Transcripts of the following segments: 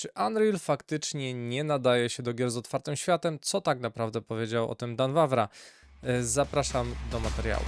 Czy Unreal faktycznie nie nadaje się do gier z otwartym światem? Co tak naprawdę powiedział o tym Dan Wawra? E, Zapraszam do materiału.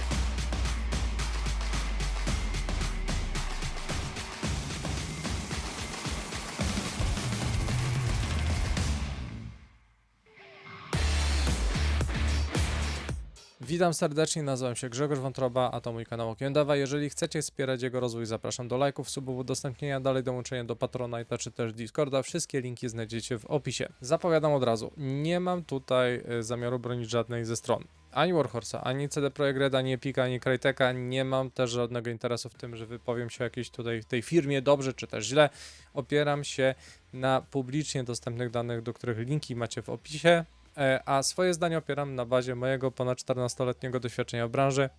Witam serdecznie, nazywam się Grzegorz Wątroba, a to mój kanał Okiem Dawa. Jeżeli chcecie wspierać jego rozwój, zapraszam do lajków, subów, udostępnienia, dalej dołączenia do Patronite'a czy też Discorda. Wszystkie linki znajdziecie w opisie. Zapowiadam od razu, nie mam tutaj y, zamiaru bronić żadnej ze stron. Ani Warhorsa, ani CD Projekt Red, ani Epika, ani Crytek'a. Nie mam też żadnego interesu w tym, że wypowiem się jakiejś tutaj tej firmie dobrze czy też źle. Opieram się na publicznie dostępnych danych, do których linki macie w opisie. E, a swoje zdanie opieram na bazie mojego ponad 14-letniego doświadczenia w branży.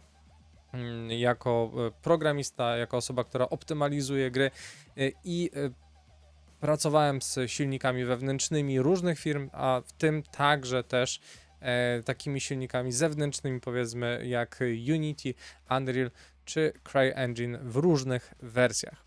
mm, Jako e, programista, jako osoba, która optymalizuje gry e, i pracowałem z silnikami wewnętrznymi różnych firm, a w tym także też takimi silnikami zewnętrznymi, powiedzmy jak Unity, Unreal czy CryEngine w różnych wersjach.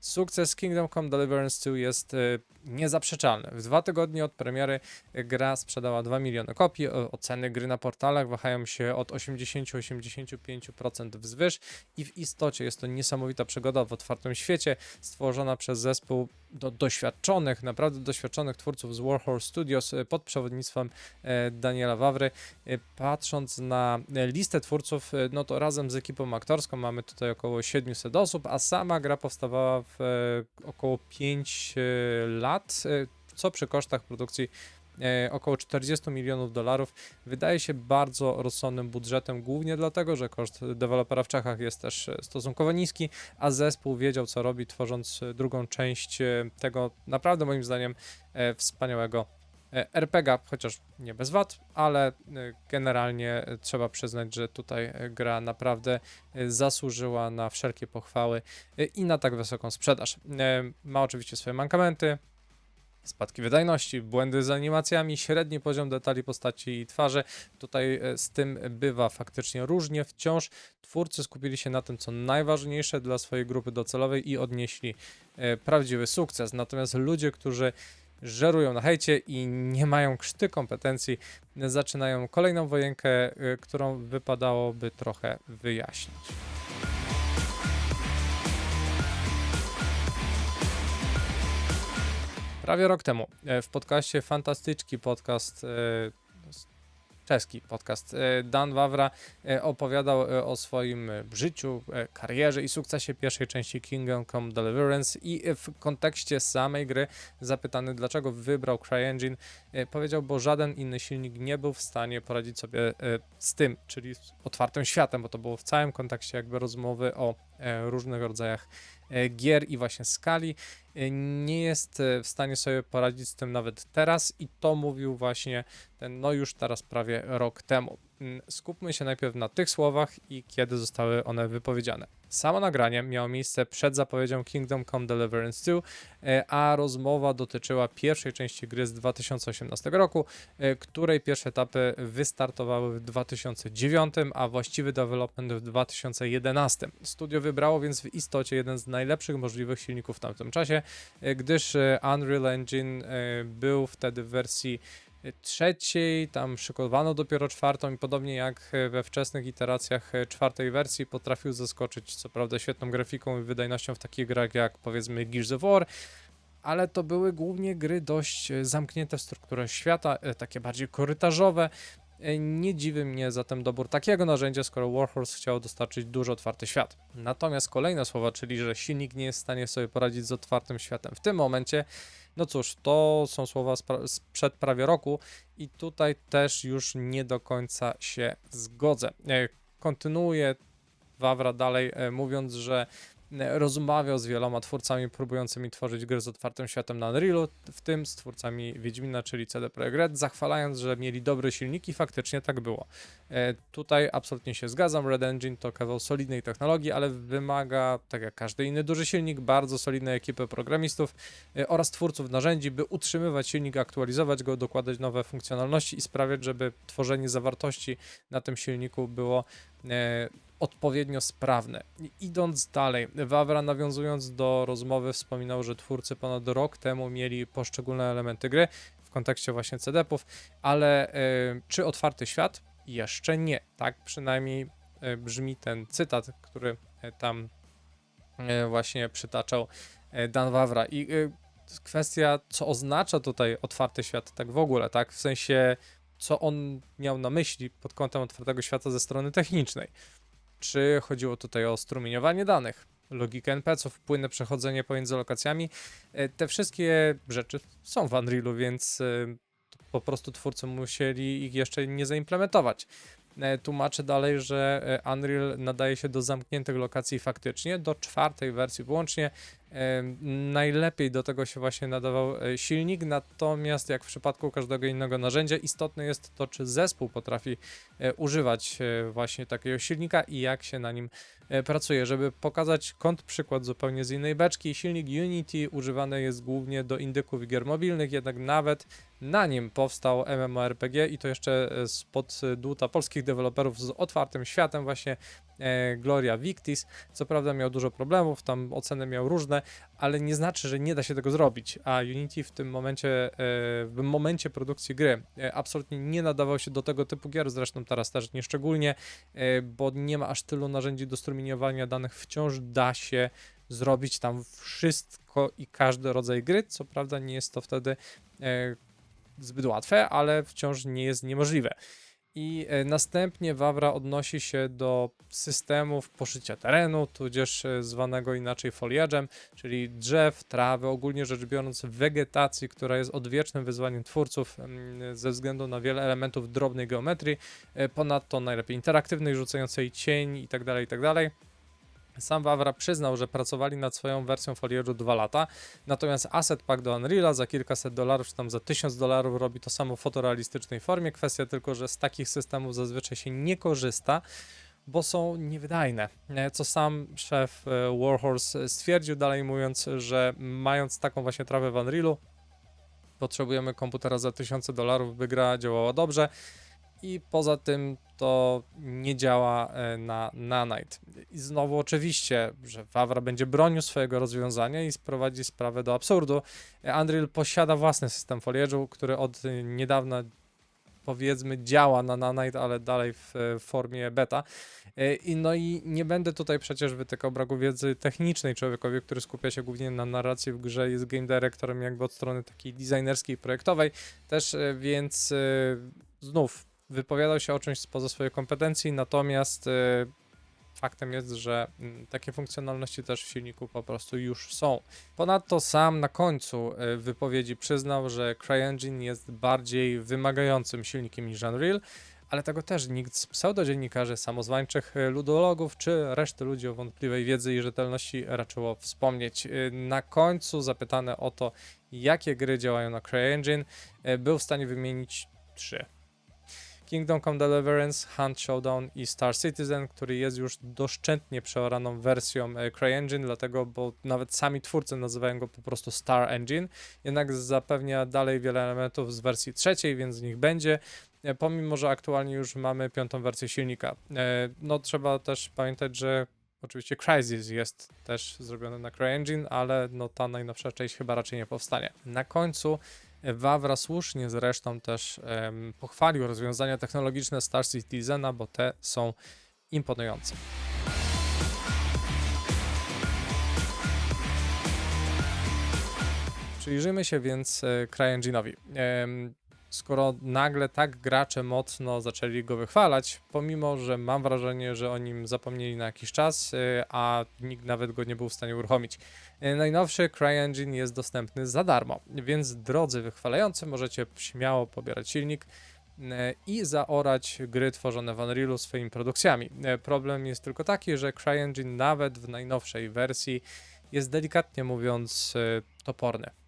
Sukces Kingdom Come Deliverance 2 jest niezaprzeczalny. W dwa tygodnie od premiery gra sprzedała 2 miliony kopii. Oceny gry na portalach wahają się od 80-85% wzwyż i w istocie jest to niesamowita przygoda w otwartym świecie, stworzona przez zespół do doświadczonych, naprawdę doświadczonych twórców z Warhorse Studios e, pod przewodnictwem e, Daniela Wawry. E, Patrząc na listę twórców, no to razem z ekipą aktorską mamy tutaj około 700 osób, a sama gra powstawała w około 5 e, lat, e, co przy kosztach produkcji e, około 40 milionów dolarów wydaje się bardzo rozsądnym budżetem, głównie dlatego, że koszt dewelopera w Czechach jest też e, stosunkowo niski, a zespół wiedział co robi, tworząc drugą część tego naprawdę moim zdaniem wspaniałego e, RPG, chociaż nie bez wad, ale generalnie trzeba przyznać, że tutaj gra naprawdę zasłużyła na wszelkie pochwały i na tak wysoką sprzedaż. Ma oczywiście swoje mankamenty, spadki wydajności, błędy z animacjami, średni poziom detali postaci i twarzy. Tutaj e, z tym bywa faktycznie różnie. Wciąż twórcy skupili się na tym, co najważniejsze dla swojej grupy docelowej i odnieśli e, prawdziwy sukces. Natomiast ludzie, którzy żerują na hejcie i nie mają krzty kompetencji, zaczynają kolejną wojenkę, y, którą wypadałoby trochę wyjaśnić. Prawie rok temu e, w podcaście Fantastyczki podcast, e, czeski podcast, e, Dan Wawra opowiadał o swoim życiu, karierze i sukcesie pierwszej części Kingdom Come Deliverance i w kontekście samej gry zapytany dlaczego wybrał CryEngine, powiedział, bo żaden inny silnik nie był w stanie poradzić sobie z tym, czyli z otwartym światem, bo to było w całym kontekście jakby rozmowy o różnych rodzajach gier i właśnie skali nie jest e, w stanie sobie poradzić z tym nawet teraz i to mówił właśnie no już teraz prawie rok temu. Mm, Skupmy się najpierw na tych słowach i kiedy zostały one wypowiedziane. Samo nagranie miało miejsce przed zapowiedzią Kingdom Come Deliverance 2, e, a rozmowa dotyczyła pierwszej części gry z 2018 roku, e, której pierwsze etapy wystartowały w 2009, a właściwy development w 2011. Studio wybrało więc w istocie jeden z najlepszych możliwych silników w tamtym czasie, e, gdyż Unreal Engine był wtedy w wersji trzeciej, tam szykowano dopiero czwartą i podobnie jak we wczesnych iteracjach czwartej wersji potrafił zaskoczyć co prawda świetną grafiką i wydajnością w takich grach jak powiedzmy Gears of War, ale to były głównie gry dość zamknięte w strukturę świata, e, takie bardziej korytarzowe. E, Nie dziwi mnie zatem dobór takiego narzędzia, skoro Warhorse chciał dostarczyć duży otwarty świat. Natomiast kolejne słowa, czyli że silnik nie jest w stanie sobie poradzić z otwartym światem w tym momencie, no cóż, to są słowa sprzed prawie roku i tutaj też już nie do końca się zgodzę. E, Kontynuuję Wawra dalej, e, mówiąc, że rozmawiał z wieloma twórcami próbującymi tworzyć gry z otwartym światem na Unrealu, w tym z twórcami Wiedźmina, czyli CD Projekt Red, zachwalając, że mieli dobre silniki, faktycznie tak było. E, Tutaj absolutnie się zgadzam, Red Engine to kawał solidnej technologii, ale wymaga, tak jak każdy inny duży silnik, bardzo solidnej ekipy programistów e, oraz twórców narzędzi, by utrzymywać silnik, aktualizować go, dokładać nowe funkcjonalności i sprawiać, żeby tworzenie zawartości na tym silniku było e, odpowiednio sprawne. Idąc dalej, Wawra nawiązując do rozmowy wspominał, że twórcy ponad rok temu mieli poszczególne elementy gry w kontekście właśnie CD-ów, ale e, czy otwarty świat? Jeszcze nie. Tak przynajmniej e, brzmi ten cytat, który e, tam e, właśnie przytaczał e, Dan Wawra. I e, kwestia, co oznacza tutaj otwarty świat tak w ogóle, tak? W sensie, co on miał na myśli pod kątem otwartego świata ze strony technicznej. Czy chodziło tutaj o strumieniowanie danych, logikę NPC-ów, płynne przechodzenie pomiędzy lokacjami? E, Te wszystkie rzeczy są w Unrealu, więc e, po prostu twórcy musieli ich jeszcze nie zaimplementować. E, Tłumaczę dalej, że Unreal nadaje się do zamkniętych lokacji faktycznie, do czwartej wersji włącznie. Najlepiej do tego się właśnie nadawał e, silnik, natomiast jak w przypadku każdego innego narzędzia, istotne jest to, czy zespół potrafi e, używać e, właśnie takiego silnika i jak się na nim pracuje. Żeby pokazać kontrprzykład zupełnie z innej beczki, silnik Unity używany jest głównie do indyków i gier mobilnych, jednak nawet na nim powstał MMORPG i to jeszcze spod dłuta polskich deweloperów z otwartym światem właśnie Gloria Victis. Co prawda miał dużo problemów, tam oceny miał różne, ale nie znaczy, że nie da się tego zrobić, a Unity w tym momencie, e, w momencie produkcji gry e, absolutnie nie nadawał się do tego typu gier, zresztą teraz też nie szczególnie, e, bo nie ma aż tylu narzędzi do strumieniowania danych, wciąż da się zrobić tam wszystko i każdy rodzaj gry, co prawda nie jest to wtedy e, zbyt łatwe, ale wciąż nie jest niemożliwe. I e, następnie Wawra odnosi się do systemów poszycia terenu, tudzież e, zwanego inaczej foliażem, czyli drzew, trawy, ogólnie rzecz biorąc wegetacji, która jest odwiecznym wyzwaniem twórców mm, ze względu na wiele elementów drobnej geometrii, e, ponadto najlepiej interaktywnej, rzucającej cień itd., itd. Sam Wawra przyznał, że pracowali nad swoją wersją foliażu 2 lata, natomiast asset pack do Unreala za kilkaset dolarów, czy tam za tysiąc dolarów robi to samo w fotorealistycznej formie. Kwestia tylko, że z takich systemów zazwyczaj się nie korzysta, bo są niewydajne. E, Co sam szef e, Warhorse stwierdził, dalej mówiąc, że mając taką właśnie trawę w Unrealu, potrzebujemy komputera za tysiące dolarów, by gra działała dobrze. I poza tym to nie działa e, na Nanite. I znowu oczywiście, że Wawra będzie bronił swojego rozwiązania i sprowadzi sprawę do absurdu. Unreal posiada własny system foliażu, który od niedawna powiedzmy działa na Nanite, ale dalej w e, formie beta. E, I no i nie będę tutaj przecież wytykał braku wiedzy technicznej człowiekowi, który skupia się głównie na narracji w grze, jest game directorem jakby od strony takiej designerskiej, projektowej też, więc znów wypowiadał się o czymś spoza swojej kompetencji, natomiast e, faktem jest, że mm, takie funkcjonalności też w silniku po prostu już są. Ponadto sam na końcu e, wypowiedzi przyznał, że CryEngine jest bardziej wymagającym silnikiem niż Unreal, ale tego też nikt z pseudodziennikarzy, samozwańczych e, ludologów czy reszty ludzi o wątpliwej wiedzy i rzetelności raczyło wspomnieć. Na końcu zapytane o to, jakie gry działają na CryEngine, był w stanie wymienić trzy. Kingdom Come Deliverance, Hunt Showdown i Star Citizen, który jest już doszczętnie przeoraną wersją e, CryEngine, dlatego, bo nawet sami twórcy nazywają go po prostu Star Engine, jednak zapewnia dalej wiele elementów z wersji trzeciej, więc niech będzie, e, pomimo, że aktualnie już mamy piątą wersję silnika. E, No trzeba też pamiętać, że oczywiście Crysis jest też zrobiony na CryEngine, ale no ta najnowsza część chyba raczej nie powstanie. Na końcu Wawra słusznie zresztą też em, pochwalił rozwiązania technologiczne Star Citizena, bo te są imponujące. Przyjrzyjmy się więc e, CryEngine'owi. Skoro nagle tak gracze mocno zaczęli go wychwalać, pomimo że mam wrażenie, że o nim zapomnieli na jakiś czas, e, a nikt nawet go nie był w stanie uruchomić. E, Najnowszy CryEngine jest dostępny za darmo, więc drodzy wychwalający możecie śmiało pobierać silnik e, i zaorać gry tworzone w Unrealu swoimi produkcjami. Problem jest tylko taki, że CryEngine nawet w najnowszej wersji jest delikatnie mówiąc toporny.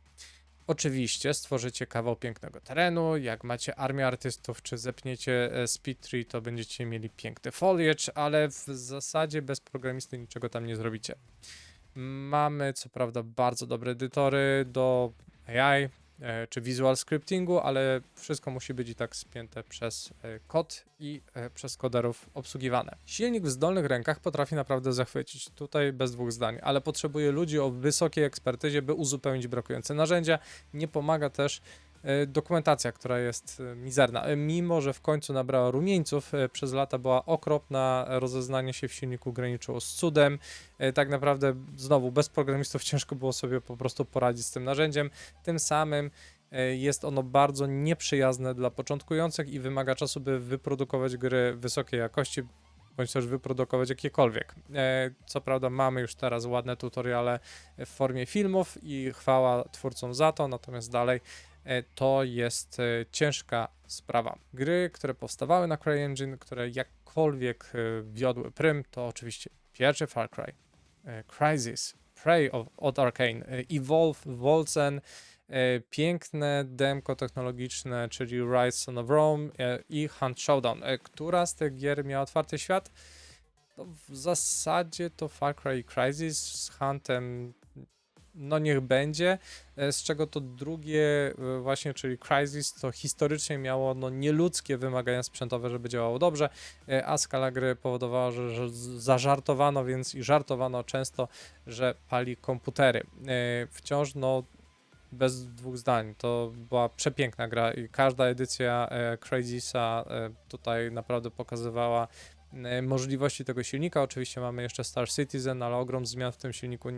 Oczywiście stworzycie kawał pięknego terenu, jak macie armię artystów, czy zepniecie e, speed tree, to będziecie mieli piękny foliage, ale w zasadzie bez programisty niczego tam nie zrobicie. Mamy co prawda bardzo dobre edytory do AI, czy visual scriptingu, ale wszystko musi być i tak spięte przez e, kod i e, przez koderów obsługiwane. Silnik w zdolnych rękach potrafi naprawdę zachwycić, tutaj bez dwóch zdań, ale potrzebuje ludzi o wysokiej ekspertyzie, by uzupełnić brakujące narzędzia. Nie pomaga też e, dokumentacja, która jest e, mizerna. E, Mimo, że w końcu nabrała rumieńców, e, przez lata była okropna, rozeznanie się w silniku graniczyło z cudem. E, Tak naprawdę znowu bez programistów ciężko było sobie po prostu poradzić z tym narzędziem. Tym samym e, jest ono bardzo nieprzyjazne dla początkujących i wymaga czasu, by wyprodukować gry wysokiej jakości, bądź też wyprodukować jakiekolwiek. E, Co prawda mamy już teraz ładne tutoriale w formie filmów i chwała twórcom za to, natomiast dalej e, to jest e, ciężka sprawa. Gry, które powstawały na CryEngine, które jakkolwiek e, wiodły prym, to oczywiście pierwszy Far Cry, e, Crysis, Prey of, od Arkane, e, Evolve, Wolcen, e, piękne demko technologiczne, czyli Rise Son of Rome e, i Hunt Showdown. E, Która z tych gier miała otwarty świat? To w zasadzie to Far Cry i Crysis z Huntem no niech będzie, e, z czego to drugie e, właśnie, czyli Crysis, to historycznie miało no nieludzkie wymagania sprzętowe, żeby działało dobrze, e, a skala gry powodowała, że, że zażartowano więc i żartowano często, że pali komputery. Wciąż no bez dwóch zdań, to była przepiękna gra i każda edycja e, Crysisa e, tutaj naprawdę pokazywała możliwości tego silnika. Oczywiście mamy jeszcze Star Citizen, ale ogrom zmian w tym silniku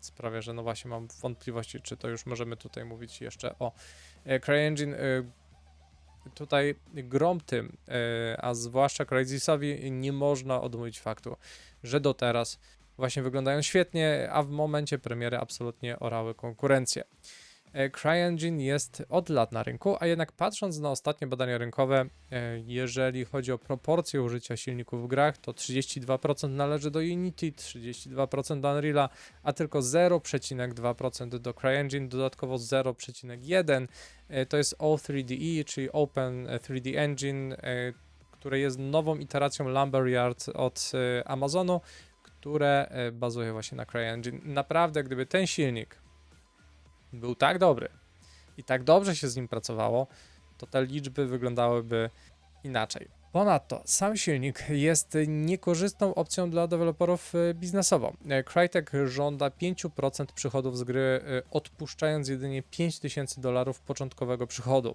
sprawia, że no właśnie mam wątpliwości, czy to już możemy tutaj mówić jeszcze o e, CryEngine. E, Tutaj grom tym, e, a zwłaszcza Crysisowi nie można odmówić faktu, że do teraz właśnie wyglądają świetnie, a w momencie premiery absolutnie orały konkurencję. E, CryEngine jest od lat na rynku, a jednak patrząc na ostatnie badania rynkowe, e, jeżeli chodzi o proporcje użycia silników w grach, to 32% należy do Unity, 32% do Unreal'a, a tylko 0,2% do CryEngine, dodatkowo 0,1% e, to jest O3DE, czyli Open 3D Engine, które jest nową iteracją Lumberyard od Amazonu, które bazuje właśnie na CryEngine. Naprawdę, gdyby ten silnik był tak dobry i tak dobrze się z nim pracowało, to te liczby wyglądałyby inaczej. Ponadto sam silnik jest niekorzystną opcją dla deweloperów e, biznesowo. E, Crytek żąda 5% przychodów z gry, e, odpuszczając jedynie 5000 dolarów początkowego przychodu.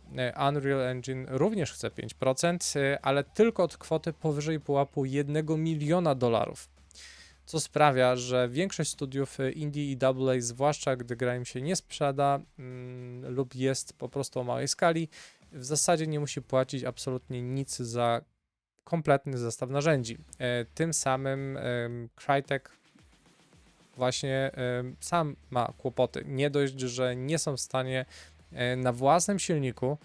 Unreal Engine również chce 5%, e, ale tylko od kwoty powyżej pułapu 1 miliona dolarów co sprawia, że większość studiów indie i AA, zwłaszcza gdy gra im się nie sprzeda mm, lub jest po prostu o małej skali, w zasadzie nie musi płacić absolutnie nic za kompletny zestaw narzędzi. E, tym samym Crytek właśnie sam ma kłopoty. Nie dość, że nie są w stanie e, na własnym silniku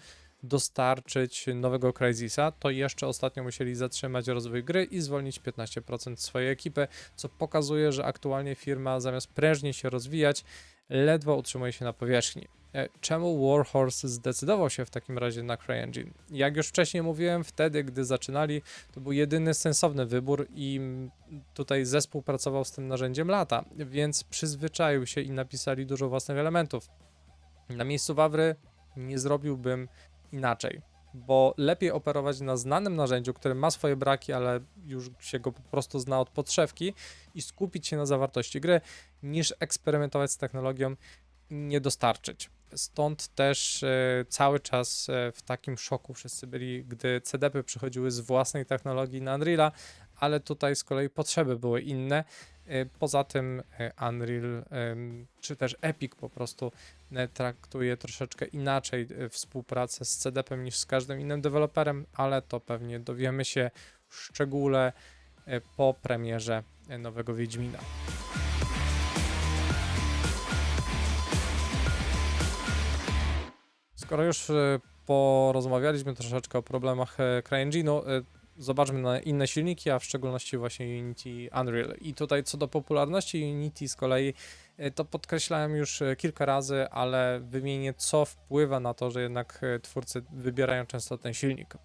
dostarczyć nowego Crysisa, to jeszcze ostatnio musieli zatrzymać rozwój gry i zwolnić 15% swojej ekipy, co pokazuje, że aktualnie firma zamiast prężnie się rozwijać, ledwo utrzymuje się na powierzchni. E, Czemu Warhorse zdecydował się w takim razie na CryEngine? Jak już wcześniej mówiłem, wtedy, gdy zaczynali, to był jedyny sensowny wybór i tutaj zespół pracował z tym narzędziem lata, więc przyzwyczaił się i napisali dużo własnych elementów. Na miejscu Wawry nie zrobiłbym inaczej, bo lepiej operować na znanym narzędziu, które ma swoje braki, ale już się go po prostu zna od podszewki i skupić się na zawartości gry, niż eksperymentować z technologią i nie dostarczyć. Stąd też e, cały czas e, w takim szoku wszyscy byli, gdy CDP przychodziły z własnej technologii na Unreal'a, ale tutaj z kolei potrzeby były inne. E, Poza tym e, Unreal czy też Epic po prostu e, traktuje troszeczkę inaczej współpracę z CDP-em niż z każdym innym deweloperem, ale to pewnie dowiemy się w szczególe po premierze nowego Wiedźmina. Skoro już porozmawialiśmy troszeczkę o problemach CryEngine'u, zobaczmy na inne silniki, a w szczególności właśnie Unity Unreal. I tutaj co do popularności Unity z kolei, e, to podkreślałem już e, kilka razy, ale wymienię co wpływa na to, że jednak e, twórcy wybierają często ten silnik.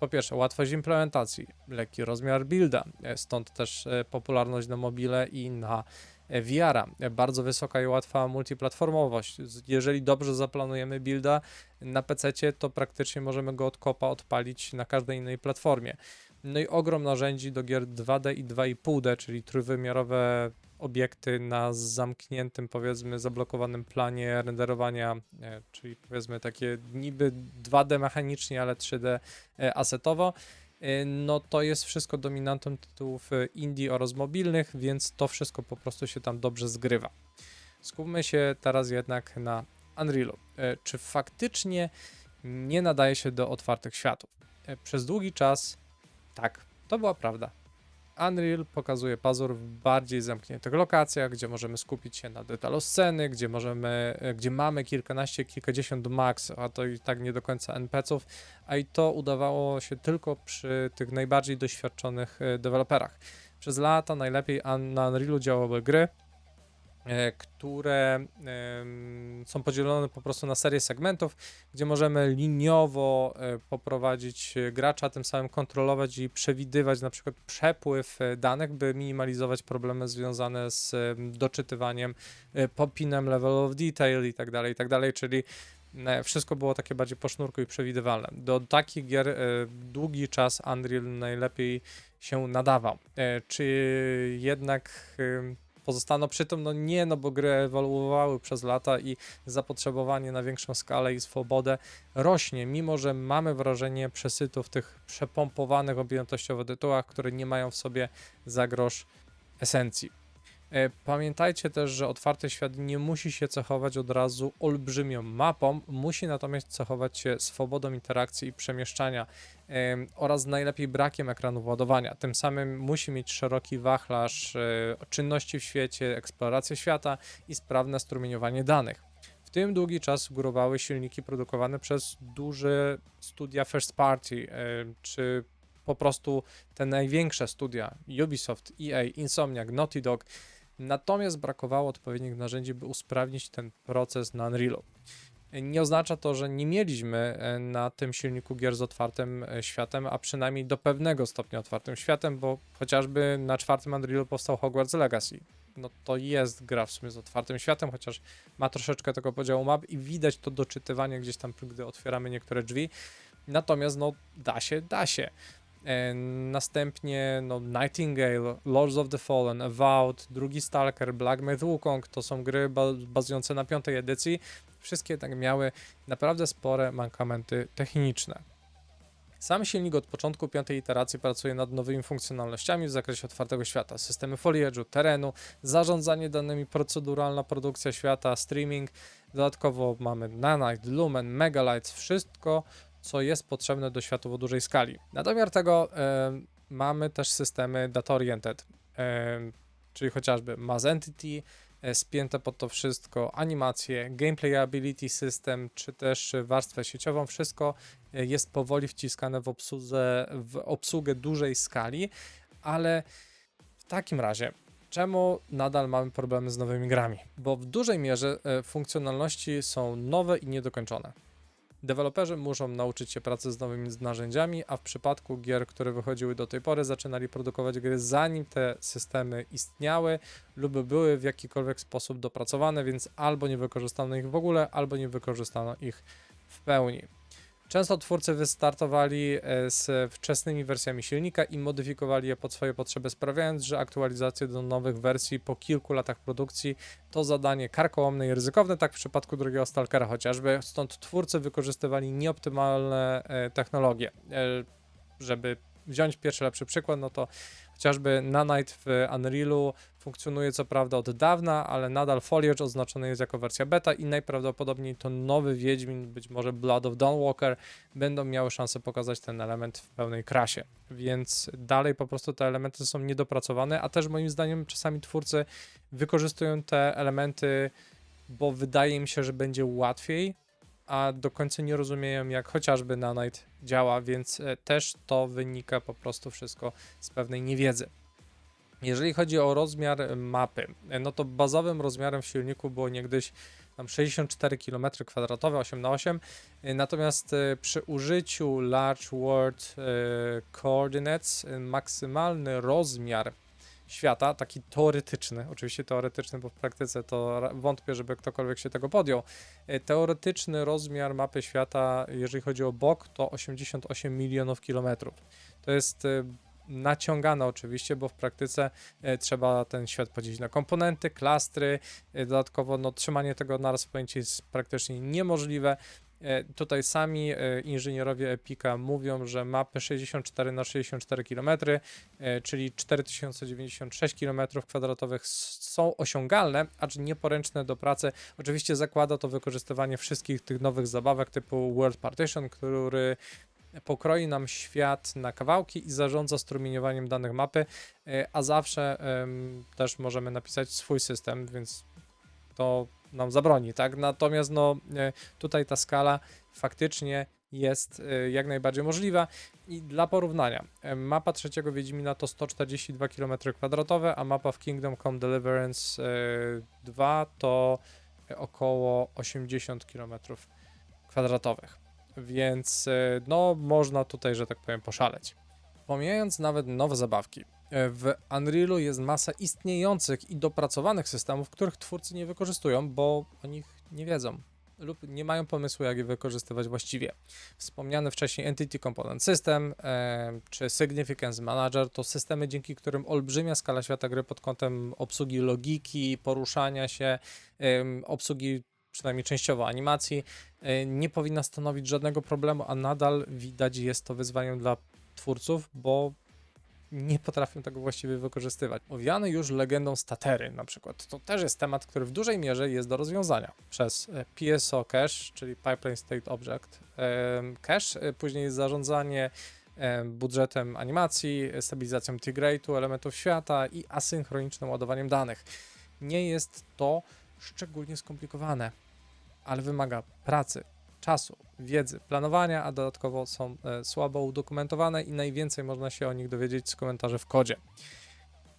Po pierwsze, łatwość implementacji, lekki rozmiar builda, stąd też popularność na mobile i na E, Bardzo wysoka i łatwa multiplatformowość. Jeżeli dobrze zaplanujemy builda na PC, to praktycznie możemy go od kopa odpalić na każdej innej platformie. No i ogrom narzędzi do gier 2D i 2,5D, czyli trójwymiarowe obiekty na zamkniętym, powiedzmy, zablokowanym planie renderowania, e, czyli powiedzmy takie niby 2D mechanicznie, ale 3D e, asetowo. E, No to jest wszystko dominantą tytułów e, indie oraz mobilnych, więc to wszystko po prostu się tam dobrze zgrywa. Skupmy się teraz jednak na Unrealu. E, Czy faktycznie nie nadaje się do otwartych światów? Przez długi czas tak, to była prawda. Unreal pokazuje pazur w bardziej zamkniętych lokacjach, gdzie możemy skupić się na detalu sceny, gdzie możemy, e, gdzie mamy kilkanaście, kilkadziesiąt max, a to i tak nie do końca NPC-ów, a i to udawało się tylko przy tych najbardziej doświadczonych e, deweloperach. Przez lata najlepiej na Unrealu działały gry, które em, są podzielone po prostu na serię segmentów, gdzie możemy liniowo e, poprowadzić e, gracza, tym samym kontrolować i przewidywać na przykład przepływ e, danych, by minimalizować problemy związane z em, doczytywaniem, e, popinem level of detail i tak dalej, i tak dalej, czyli e, wszystko było takie bardziej po sznurku i przewidywalne. Do takich gier e, długi czas Unreal najlepiej się nadawał. E, Czy jednak pozostano przy tym? No nie, no bo gry ewoluowały przez lata i zapotrzebowanie na większą skalę i swobodę rośnie, mimo że mamy wrażenie przesytu w tych przepompowanych objętościowo tytułach, które nie mają w sobie za grosz esencji. E, Pamiętajcie też, że otwarty świat nie musi się cechować od razu olbrzymią mapą, musi natomiast cechować się swobodą interakcji i przemieszczania em, oraz najlepiej brakiem ekranów ładowania. Tym samym musi mieć szeroki wachlarz e, czynności w świecie, eksplorację świata i sprawne strumieniowanie danych. W tym długi czas górowały silniki produkowane przez duże studia first party, e, czy po prostu te największe studia Ubisoft, EA, Insomniac, Naughty Dog. Natomiast brakowało odpowiednich narzędzi, by usprawnić ten proces na Unrealu. Nie oznacza to, że nie mieliśmy e, na tym silniku gier z otwartym e, światem, a przynajmniej do pewnego stopnia otwartym światem, bo chociażby na czwartym Unrealu powstał Hogwarts Legacy. No to jest gra w sumie z otwartym światem, chociaż ma troszeczkę tego podziału map i widać to doczytywanie gdzieś tam, gdy otwieramy niektóre drzwi. Natomiast no da się, da się. Następnie no, Nightingale, Lords of the Fallen, Avowed, drugi Stalker, Black Myth Wukong to są gry ba bazujące na piątej edycji. Wszystkie tak miały naprawdę spore mankamenty techniczne. Sam silnik od początku piątej iteracji pracuje nad nowymi funkcjonalnościami w zakresie otwartego świata. Systemy foliage'u, terenu, zarządzanie danymi, proceduralna produkcja świata, streaming. Dodatkowo mamy Nanite, Lumen, Megalites, wszystko co jest potrzebne do światów o dużej skali. Na domiar tego em, mamy też systemy data-oriented, em, czyli chociażby Mass Entity, e, spięte pod to wszystko animacje, gameplayability system, czy też warstwę sieciową, wszystko e, jest powoli wciskane w, obsłudze, w obsługę dużej skali, ale w takim razie czemu nadal mamy problemy z nowymi grami? Bo w dużej mierze e, funkcjonalności są nowe i niedokończone. Deweloperzy muszą nauczyć się pracy z nowymi narzędziami, a w przypadku gier, które wychodziły do tej pory, zaczynali produkować gry zanim te systemy istniały lub były w jakikolwiek sposób dopracowane, więc albo nie wykorzystano ich w ogóle, albo nie wykorzystano ich w pełni. Często twórcy wystartowali e, z wczesnymi wersjami silnika i modyfikowali je pod swoje potrzeby, sprawiając, że aktualizacje do nowych wersji po kilku latach produkcji to zadanie karkołomne i ryzykowne, tak w przypadku drugiego Stalkera chociażby. Stąd twórcy wykorzystywali nieoptymalne e, technologie. E, żeby wziąć pierwszy lepszy przykład, no to chociażby Nanite w Unrealu funkcjonuje co prawda od dawna, ale nadal Foliage oznaczony jest jako wersja beta i najprawdopodobniej to nowy Wiedźmin, być może Blood of Dawnwalker, będą miały szansę pokazać ten element w pełnej krasie. Więc dalej po prostu te elementy są niedopracowane, a też moim zdaniem czasami twórcy wykorzystują te elementy, bo wydaje mi się, że będzie łatwiej, a do końca nie rozumieją, jak chociażby Nanite działa, więc e, też to wynika po prostu wszystko z pewnej niewiedzy. Jeżeli chodzi o rozmiar mapy, e, no to bazowym rozmiarem w silniku było niegdyś tam 64 km2, 8 na 8 e, natomiast przy użyciu Large World Coordinates maksymalny rozmiar świata, taki teoretyczny, oczywiście teoretyczny, bo w praktyce to wątpię, żeby ktokolwiek się tego podjął. E, Teoretyczny rozmiar mapy świata, jeżeli chodzi o bok, to 88 milionów kilometrów. To jest e, naciągane oczywiście, bo w praktyce e, trzeba ten świat podzielić na komponenty, klastry, dodatkowo no, trzymanie tego naraz w pamięci jest praktycznie niemożliwe. E, Tutaj sami e, inżynierowie Epika mówią, że mapy 64 na 64 km, e, czyli 4096 km kwadratowych s- są osiągalne, acz nieporęczne do pracy. Oczywiście zakłada to wykorzystywanie wszystkich tych nowych zabawek typu World Partition, który pokroi nam świat na kawałki i zarządza strumieniowaniem danych mapy, a zawsze też możemy napisać swój system, więc to nam zabroni, tak? Natomiast no, e, tutaj ta skala faktycznie jest e, jak najbardziej możliwa i dla porównania, e, mapa trzeciego Wiedźmina to 142 km2, a mapa w Kingdom Come Deliverance e, 2 to około 80 km2 więc no można tutaj, że tak powiem, poszaleć. Pomijając nawet nowe zabawki, w Unrealu jest masa istniejących i dopracowanych systemów, których twórcy nie wykorzystują, bo o nich nie wiedzą lub nie mają pomysłu, jak je wykorzystywać właściwie. Wspomniany wcześniej Entity Component System e, czy Significance Manager to systemy, dzięki którym olbrzymia skala świata gry pod kątem obsługi logiki, poruszania się, em, obsługi przynajmniej częściowo animacji, e, nie powinna stanowić żadnego problemu, a nadal widać jest to wyzwaniem dla twórców, bo nie potrafią tego właściwie wykorzystywać. Owiany już legendą statery na przykład, to też jest temat, który w dużej mierze jest do rozwiązania przez e, PSO Cache, czyli Pipeline State Object Cache, e, później zarządzanie em, budżetem animacji, stabilizacją tigrate'u, elementów świata i asynchronicznym ładowaniem danych. Nie jest to szczególnie skomplikowane, ale wymaga pracy, czasu, wiedzy, planowania, a dodatkowo są e, słabo udokumentowane i najwięcej można się o nich dowiedzieć z komentarzy w kodzie.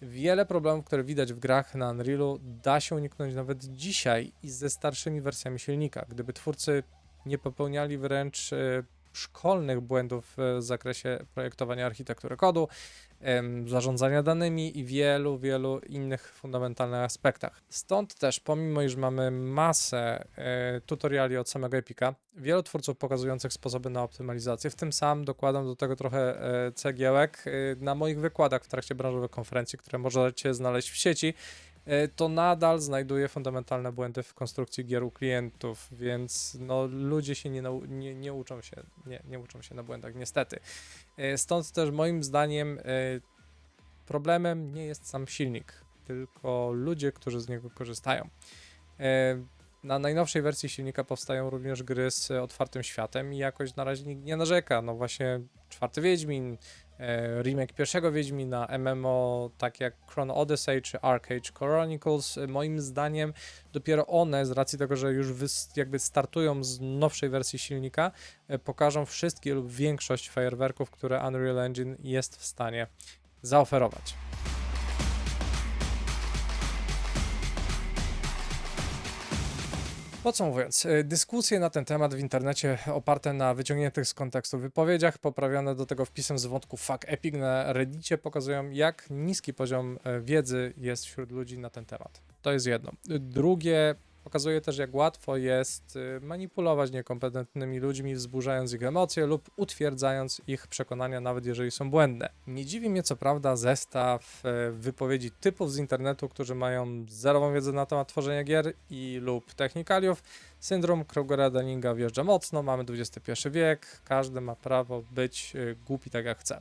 Wiele problemów, które widać w grach na Unrealu, da się uniknąć nawet dzisiaj i ze starszymi wersjami silnika. Gdyby twórcy nie popełniali wręcz e, szkolnych błędów w zakresie projektowania architektury kodu, zarządzania danymi i wielu, wielu innych fundamentalnych aspektach. Stąd też, pomimo iż mamy masę e, tutoriali od samego Epika, wielu twórców pokazujących sposoby na optymalizację, w tym sam dokładam do tego trochę e, cegiełek e, na moich wykładach w trakcie branżowych konferencji, które możecie znaleźć w sieci, to nadal znajduje fundamentalne błędy w konstrukcji gier u klientów, więc no, ludzie się nie, nie, nie uczą się, nie, nie uczą się na błędach, niestety. E, Stąd też moim zdaniem e, problemem nie jest sam silnik, tylko ludzie, którzy z niego korzystają. E, Na najnowszej wersji silnika powstają również gry z otwartym światem i jakoś na razie nikt nie narzeka. No właśnie czwarty Wiedźmin, e, remake pierwszego Wiedźmina, MMO tak jak Chrono Odyssey czy Arcade Chronicles, e, moim zdaniem dopiero one, z racji tego, że już jakby startują z nowszej wersji silnika, e, pokażą wszystkie lub większość fajerwerków, które Unreal Engine jest w stanie zaoferować. Podsumowując, y, dyskusje na ten temat w internecie oparte na wyciągniętych z kontekstu wypowiedziach, poprawione do tego wpisem z wątku fuck epic na reddicie pokazują, jak niski poziom e, wiedzy jest wśród ludzi na ten temat. To jest jedno. Drugie, pokazuje też, jak łatwo jest y, manipulować niekompetentnymi ludźmi, wzburzając ich emocje lub utwierdzając ich przekonania, nawet jeżeli są błędne. Nie dziwi mnie co prawda zestaw e, wypowiedzi typów z internetu, którzy mają zerową wiedzę na temat tworzenia gier i lub technikaliów. Syndrom Krugera-Dunninga wjeżdża mocno, mamy XXI wiek, każdy ma prawo być e, głupi tak jak chce.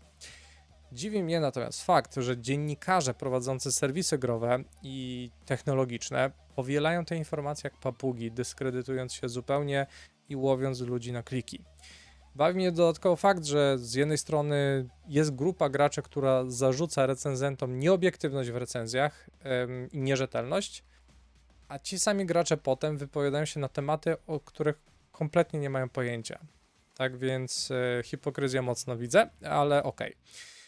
Dziwi mnie natomiast fakt, że dziennikarze prowadzący serwisy growe i technologiczne powielają te informacje jak papugi, dyskredytując się zupełnie i łowiąc ludzi na kliki. Bawi mnie dodatkowo fakt, że z jednej strony jest grupa graczy, która zarzuca recenzentom nieobiektywność w recenzjach i nierzetelność, a ci sami gracze potem wypowiadają się na tematy, o których kompletnie nie mają pojęcia. Tak więc e, hipokryzję mocno widzę, ale okej. E,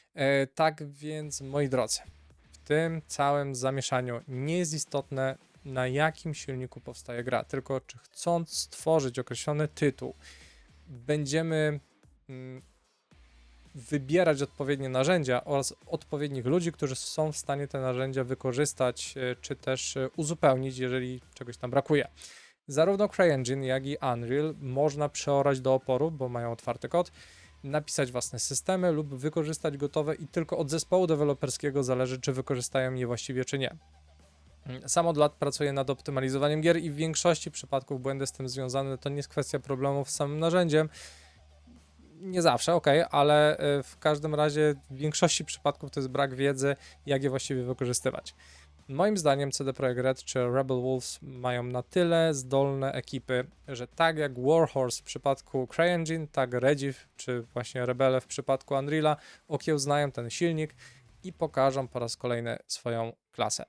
tak więc, moi drodzy, w tym całym zamieszaniu nie jest istotne, na jakim silniku powstaje gra, tylko czy chcąc stworzyć określony tytuł, będziemy mm, wybierać odpowiednie narzędzia oraz odpowiednich ludzi, którzy są w stanie te narzędzia wykorzystać, e, czy też e, uzupełnić, jeżeli czegoś tam brakuje. Zarówno CryEngine, jak i Unreal można przeorać do oporu, bo mają otwarty kod, napisać własne systemy lub wykorzystać gotowe i tylko od zespołu deweloperskiego zależy, czy wykorzystają je właściwie, czy nie. Sam od lat pracuję nad optymalizowaniem gier i w większości przypadków błędy z tym związane to nie jest kwestia problemów z samym narzędziem. Nie zawsze, ok, ale y, w każdym razie w większości przypadków to jest brak wiedzy, jak je właściwie wykorzystywać. Moim zdaniem CD Projekt Red czy Rebel Wolves mają na tyle zdolne ekipy, że tak jak Warhorse w przypadku CryEngine, tak Redziv czy właśnie Rebele w przypadku Unreala okiełznają ten silnik i pokażą po raz kolejny swoją klasę.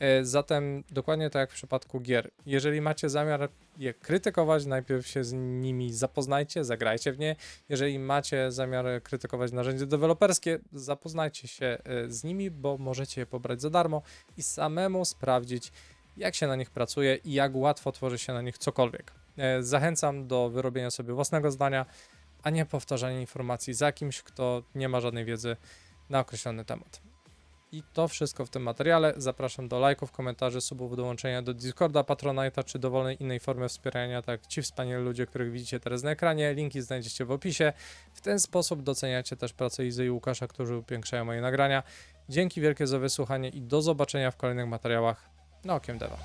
E, Zatem dokładnie tak jak w przypadku gier. Jeżeli macie zamiar je krytykować, najpierw się z nimi zapoznajcie, zagrajcie w nie. Jeżeli macie zamiar krytykować narzędzia deweloperskie, zapoznajcie się e, z nimi, bo możecie je pobrać za darmo i samemu sprawdzić, jak się na nich pracuje i jak łatwo tworzy się na nich cokolwiek. E, Zachęcam do wyrobienia sobie własnego zdania, a nie powtarzania informacji za kimś, kto nie ma żadnej wiedzy na określony temat. I to wszystko w tym materiale. Zapraszam do lajków, komentarzy, subów, dołączenia do Discorda, Patronite'a czy dowolnej innej formy wspierania, tak ci wspaniali ludzie, których widzicie teraz na ekranie. Linki znajdziecie w opisie. W ten sposób doceniacie też pracę Izy i Łukasza, którzy upiększają moje nagrania. Dzięki wielkie za wysłuchanie i do zobaczenia w kolejnych materiałach na Okiem Deva.